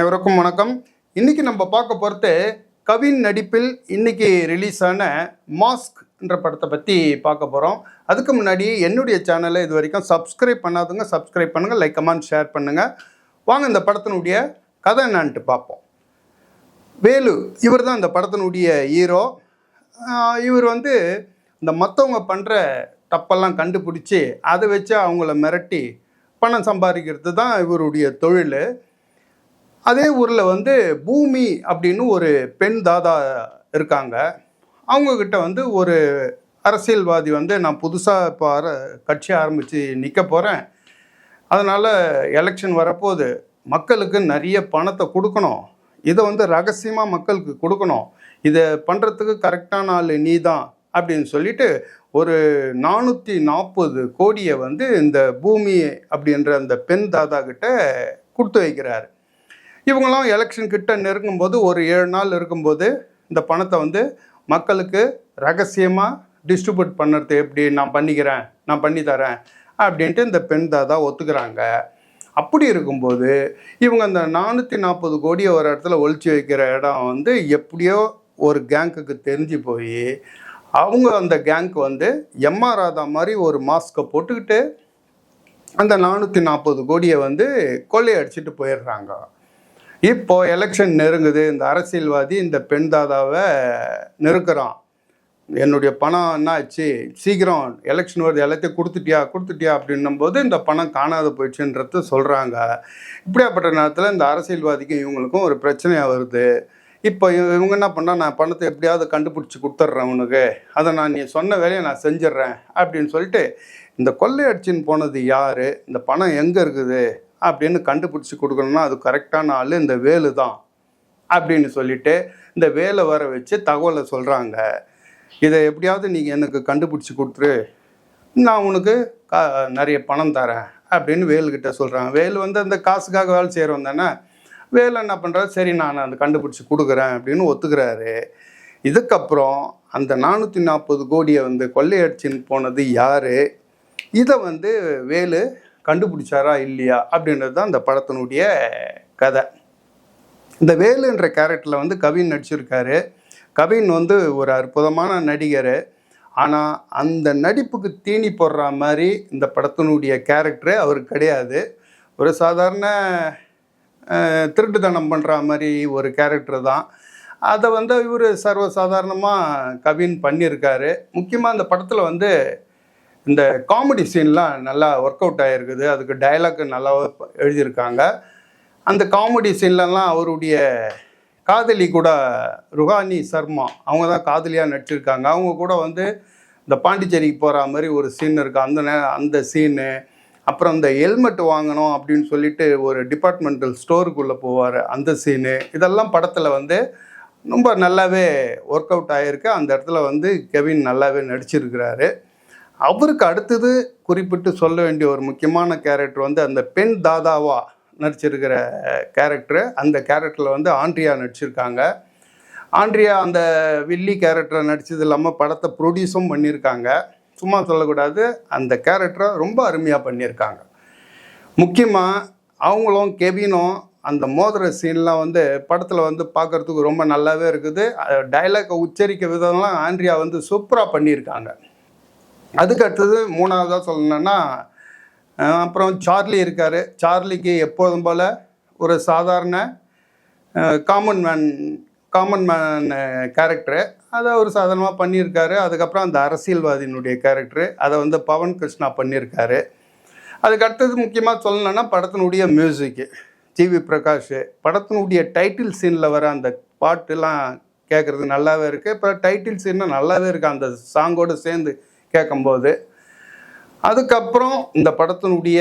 அனைவருக்கும் வணக்கம். இன்னைக்கு நம்ம பார்க்க போகிறது கவின் நடிப்பில் இன்னைக்கு ரிலீஸ் ஆன மாஸ்க் என்ற படத்தை பற்றி பார்க்க போகிறோம் அதுக்கு முன்னாடி என்னுடைய சேனலை இது வரைக்கும் சப்ஸ்கிரைப் பண்ணாதவங்க சப்ஸ்கிரைப் பண்ணுங்கள் லைக் கமெண்ட் ஷேர் பண்ணுங்கள் வாங்க இந்த படத்தினுடைய கதை என்னான்ட்டு பார்ப்போம். வேலு இவர் தான் இந்த படத்தினுடைய ஹீரோ இவர் வந்து இந்த மற்றவங்க பண்ணுற தப்பெல்லாம் கண்டுபிடிச்சி அதை வச்சு அவங்கள மிரட்டி பணம் சம்பாதிக்கிறது தான் இவருடைய தொழில். அதே ஊரில் வந்து பூமி அப்படின்னு ஒரு பெண் தாதா இருக்காங்க. அவங்கக்கிட்ட வந்து ஒரு அரசியல்வாதி வந்து நான் புதுசாக இப்போ அர கட்சி ஆரம்பித்து நிற்க போகிறேன் அதனால் எலெக்ஷன் வரப்போது மக்களுக்கு நிறைய பணத்தை கொடுக்கணும். இதை வந்து ரகசியமாக மக்களுக்கு கொடுக்கணும். இதை பண்ணுறதுக்கு கரெக்டான ஆள் நீ தான் அப்படின்னு சொல்லிட்டு ஒரு நானூற்றி நாற்பது கோடியை வந்து இந்த பூமி அப்படின்ற அந்த பெண் தாதா கிட்ட கொடுத்து வைக்கிறார். இவங்களாம் எலெக்ஷன் கிட்ட நெருங்கும்போது ஒரு ஏழு நாள் இருக்கும்போது இந்த பணத்தை வந்து மக்களுக்கு ரகசியமாக டிஸ்ட்ரிபியூட் பண்ணுறது எப்படி? நான் பண்ணிக்கிறேன் நான் பண்ணி தரேன் அப்படின்ட்டு இந்த பெண் தாதா ஒத்துக்கிறாங்க. அப்படி இருக்கும்போது இவங்க அந்த நானூற்றி நாற்பது கோடியை ஒரு இடத்துல ஒழிச்சு வைக்கிற இடம் வந்து எப்படியோ ஒரு கேங்குக்கு தெரிஞ்சு போய் அவங்க அந்த கேங்க் வந்து எம்ஆர் ராதா மாதிரி ஒரு மாஸ்க்கை போட்டுக்கிட்டு அந்த நானூற்றி நாற்பது கோடியை வந்து கொள்ளையடிச்சிட்டு போயிடுறாங்க. இப்போ எலெக்ஷன் நெருங்குது. இந்த அரசியல்வாதி இந்த பெண் தாதாவை நெருக்கிறான். என்னுடைய பணம் என்ன ஆச்சு சீக்கிரம் எலெக்ஷன் வருது எல்லாத்தையும் கொடுத்துட்டியா கொடுத்துட்டியா அப்படின்னும் போது இந்த பணம் காணாத போயிடுச்சுன்றது சொல்கிறாங்க இப்படியாப்பட்ட நேரத்தில் இந்த அரசியல்வாதிக்கும் இவங்களுக்கும் ஒரு பிரச்சனையாக வருது. இப்போ இவங்க என்ன பண்ணா நான் பணத்தை எப்படியாவது கண்டுபிடிச்சி கொடுத்துட்றேன் உனக்கு. அதை நான் நீ சொன்ன வேலையை நான் செஞ்சிட்றேன் அப்படின்னு சொல்லிட்டு இந்த கொள்ளையடிச்சின்னு போனது யார்? இந்த பணம் எங்கே இருக்குது? அப்படின்னு கண்டுபிடிச்சி கொடுக்கணும்னா அது கரெக்டான ஆள் இந்த வேலு தான் அப்படின்னு சொல்லிட்டு இந்த வேலை வர வச்சு தகவலை சொல்கிறாங்க இதை எப்படியாவது நீங்கள் எனக்கு கண்டுபிடிச்சி கொடுத்துரு. நான் உனக்கு கா நிறைய பணம் தரேன் அப்படின்னு வேலுக்கிட்ட சொல்கிறாங்க வேலு வந்து அந்த காசுக்காக வேலை செய்கிறோம் தானே. வேலு என்ன பண்ணுறாரு சரி நான் அந்த கண்டுபிடிச்சி கொடுக்குறேன் அப்படின்னு ஒத்துக்கிறாரு. இதுக்கப்புறம் அந்த நானூற்றி நாற்பது கோடியை வந்து கொள்ளையடிச்சின்னு போனது யார்? இதை வந்து வேலு கண்டுபிடிச்சாரா இல்லையா அப்படின்றது தான் இந்த படத்தினுடைய கதை. இந்த வேலுன்ற கேரக்டரில் வந்து கவின் நடிச்சிருக்காரு. கவின் வந்து ஒரு அற்புதமான நடிகர். ஆனால் அந்த நடிப்புக்கு தீனி போடுற மாதிரி இந்த படத்தினுடைய கேரக்டரு அவருக்கு கிடையாது. ஒரு சாதாரண திருட்டுத்தனம் பண்ணுற மாதிரி ஒரு கேரக்டர் தான். அதை வந்து இவர் சர்வசாதாரணமாக கவின் பண்ணியிருக்காரு. முக்கியமாக அந்த படத்தில் வந்து இந்த காமெடி சீன்லாம் நல்லா ஒர்க் அவுட் ஆகிருக்குது அதுக்கு டயலாக் நல்லா எழுதியிருக்காங்க. அந்த காமெடி சீன்லலாம் அவருடைய காதலி கூட ருஹானி சர்மா அவங்க தான் காதலியாக நடிச்சிருக்காங்க. அவங்க கூட வந்து இந்த பாண்டிச்சேரிக்கு போகிற மாதிரி ஒரு சீன் இருக்குது அந்த நே அந்த சீனு அப்புறம் இந்த ஹெல்மெட் வாங்கணும் அப்படின்னு சொல்லிட்டு ஒரு டிபார்ட்மெண்டல் ஸ்டோருக்குள்ளே போவார். அந்த சீனு இதெல்லாம் படத்தில் வந்து ரொம்ப நல்லாவே ஒர்க் அவுட் ஆகிருக்கு அந்த இடத்துல வந்து கெவின் நல்லாவே நடிச்சிருக்கிறாரு. அவருக்கு அடுத்தது குறிப்பிட்டு சொல்ல வேண்டிய ஒரு முக்கியமான கேரக்டர் வந்து அந்த பெண் தாதாவா நடிச்சிருக்கிற கேரக்டர் அந்த கேரக்டரில் வந்து ஆண்ட்ரியா நடிச்சிருக்காங்க. ஆண்ட்ரியா அந்த வில்லி கேரக்டரை நடித்தது இல்லாமல் படத்தை ப்ரொடியூஸும் பண்ணியிருக்காங்க சும்மா சொல்லக்கூடாது. அந்த கேரக்டரை ரொம்ப அருமையாக பண்ணியிருக்காங்க முக்கியமாக அவங்களும் கெவினும் அந்த மோதிர சீன்லாம் வந்து படத்தில் வந்து பார்க்குறதுக்கு ரொம்ப நல்லாவே இருக்குது. டைலாக்கை உச்சரிக்க விதம்லாம் ஆண்ட்ரியா வந்து சூப்பராக பண்ணியிருக்காங்க அதுக்கு அடுத்தது மூணாவதாக சொல்லணும்னா அப்புறம் சார்லி இருக்கார். சார்லிக்கு எப்போதும் போல் ஒரு சாதாரண common man common man character அதை ஒரு சாதாரணமாக பண்ணியிருக்காரு. அதுக்கப்புறம் அந்த அரசியல்வாதியினுடைய கேரக்டரு அதை வந்து பவன் கிருஷ்ணா பண்ணியிருக்காரு. அதுக்கு அடுத்தது முக்கியமாக சொல்லணும்னா படத்தினுடைய மியூசிக்கு ஜிவி பிரகாஷ். படத்தினுடைய டைட்டில் சீனில் வர அந்த பாட்டுலாம் கேட்குறது நல்லாவே இருக்குது இப்போ டைட்டில் சீன்னா நல்லாவே இருக்குது அந்த சாங்கோடு சேர்ந்து கேட்கும்போது அதுக்கப்புறம் இந்த படத்தினுடைய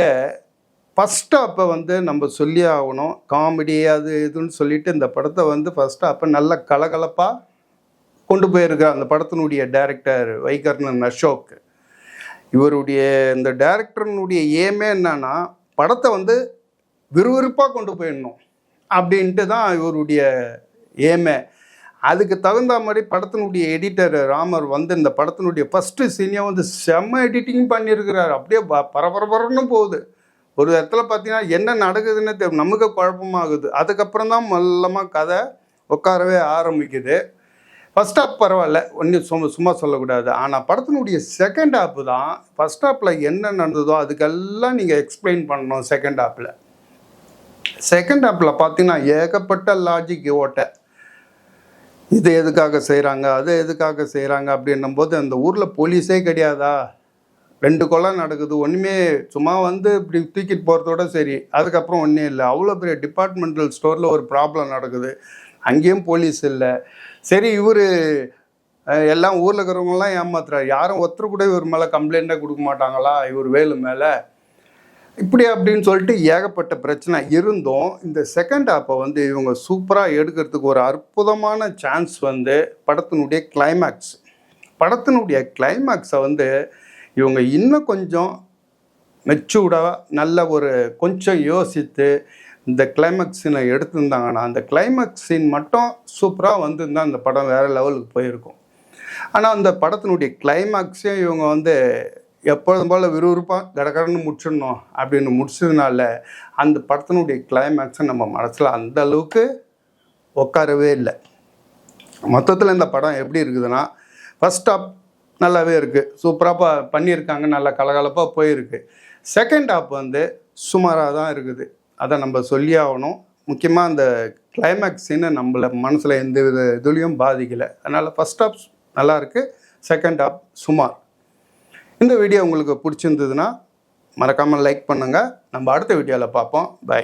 ஃபஸ்ட்டு அப்போ வந்து நம்ம சொல்லி ஆகணும். காமெடி அது இதுன்னு சொல்லிட்டு இந்த படத்தை வந்து ஃபஸ்ட்டு அப்போ நல்ல கலகலப்பாக கொண்டு போயிருக்கிற அந்த படத்தினுடைய டைரக்டர் வைகர்ணன் அசோக். இவருடைய இந்த டைரக்டர்னுடைய ஏமே என்னன்னா படத்தை வந்து விறுவிறுப்பாக கொண்டு போயிடணும். அப்படின்ட்டு தான் இவருடைய ஏமே அதுக்கு தகுந்த மாதிரி படத்தினுடைய எடிட்டர் ராமர் வந்து இந்த படத்தினுடைய ஃபஸ்ட்டு சீனியை வந்து செம்ம எடிட்டிங் பண்ணியிருக்கிறார். அப்படியே ப- பரபரபரன்னு போகுது. ஒரு இடத்துல பார்த்தீங்கன்னா என்ன நடக்குதுன்னு தெ நமக்கு குழப்பமாகுது. அதுக்கப்புறம் தான் மொல்லமாக கதை உட்காரவே ஆரம்பிக்குது. ஃபர்ஸ்ட் ஹாப் பரவாயில்ல. ஒன்றும் சும்மா சும்மா சொல்லக்கூடாது. ஆனால் படத்தினுடைய செகண்ட் ஹாப்பு தான் ஃபஸ்ட் ஹாப்பில் என்ன நடந்ததோ அதுக்கெல்லாம் நீங்கள் எக்ஸ்பிளைன் பண்ணணும் செகண்ட் ஹாப்பில் செகண்ட் ஹாப்பில் பார்த்தீங்கன்னா ஏகப்பட்ட லாஜிக் ஓட்டை. இது எதுக்காக செய்கிறாங்க அது எதுக்காக செய்கிறாங்க அப்படின்னும் போது அந்த ஊரில் போலீஸே கிடையாதா? ரெண்டு கொலை நடக்குது ஒன்றுமே சும்மா வந்து இப்படி தூக்கிட்டு போகிறதோட சரி அதுக்கப்புறம் ஒன்றும் இல்லை. அவ்வளோ பெரிய டிபார்ட்மெண்டல் ஸ்டோரில் ஒரு ப்ராப்ளம் நடக்குது. அங்கேயும் போலீஸ் இல்லை. சரி இவர் எல்லாம் ஊரில் இருக்கிறவங்களாம் ஏமாத்துறாரு. யாரும் ஒருத்தர் கூட இவர் மேலே கம்ப்ளைண்ட்டே கொடுக்க மாட்டாங்களா? இவர் வேலு மேலே. இப்படி அப்படின்னு சொல்லிட்டு ஏகப்பட்ட பிரச்சனை. இருந்தும் இந்த செகண்ட் ஆப்பை வந்து இவங்க சூப்பராக எடுக்கிறதுக்கு ஒரு அற்புதமான சான்ஸ் வந்து படத்தினுடைய கிளைமேக்ஸ் படத்தினுடைய கிளைமேக்ஸை வந்து இவங்க இன்னும் கொஞ்சம் மெச்சூர்டாக நல்ல ஒரு கொஞ்சம் யோசித்து இந்த கிளைமேக்ஸ் சீனை எடுத்திருந்தாங்கன்னா அந்த கிளைமேக்ஸ் சீன் மட்டும் சூப்பராக வந்திருந்தால் அந்த படம் வேறு லெவலுக்கு போயிருக்கும். ஆனால் அந்த படத்தினுடைய கிளைமேக்ஸையும் இவங்க வந்து எப்பொழுதும் போல் விறுவிறுப்பாக கடகடன்னு முடிச்சிடணும் அப்படின்னு முடிச்சதுனால அந்த படத்தினுடைய கிளைமேக்ஸை நம்ம மனசில் அந்த அளவுக்கு உட்காரவே இல்லை. மொத்தத்தில் இந்த படம் எப்படி இருக்குதுன்னா ஃபஸ்ட் ஹாப் நல்லாவே இருக்குது சூப்பராக ப பண்ணியிருக்காங்க. நல்லா கலகலப்பாக போயிருக்கு. செகண்ட் ஹாப் வந்து சுமாராக தான் இருக்குது. அதை நம்ம சொல்லி ஆகணும். முக்கியமாக அந்த கிளைமேக்ஸ் சீனை நம்மளை மனசில் எந்த வித இதுலேயும் பாதிக்கலை. அதனால் ஃபஸ்ட் ஹாப் நல்லாயிருக்கு செகண்ட் ஹாப் சுமார். இந்த வீடியோ உங்களுக்கு பிடிச்சிருந்ததுன்னா மறக்காமல் லைக் பண்ணுங்கள் நம்ம அடுத்த வீடியோவில் பார்ப்போம். பை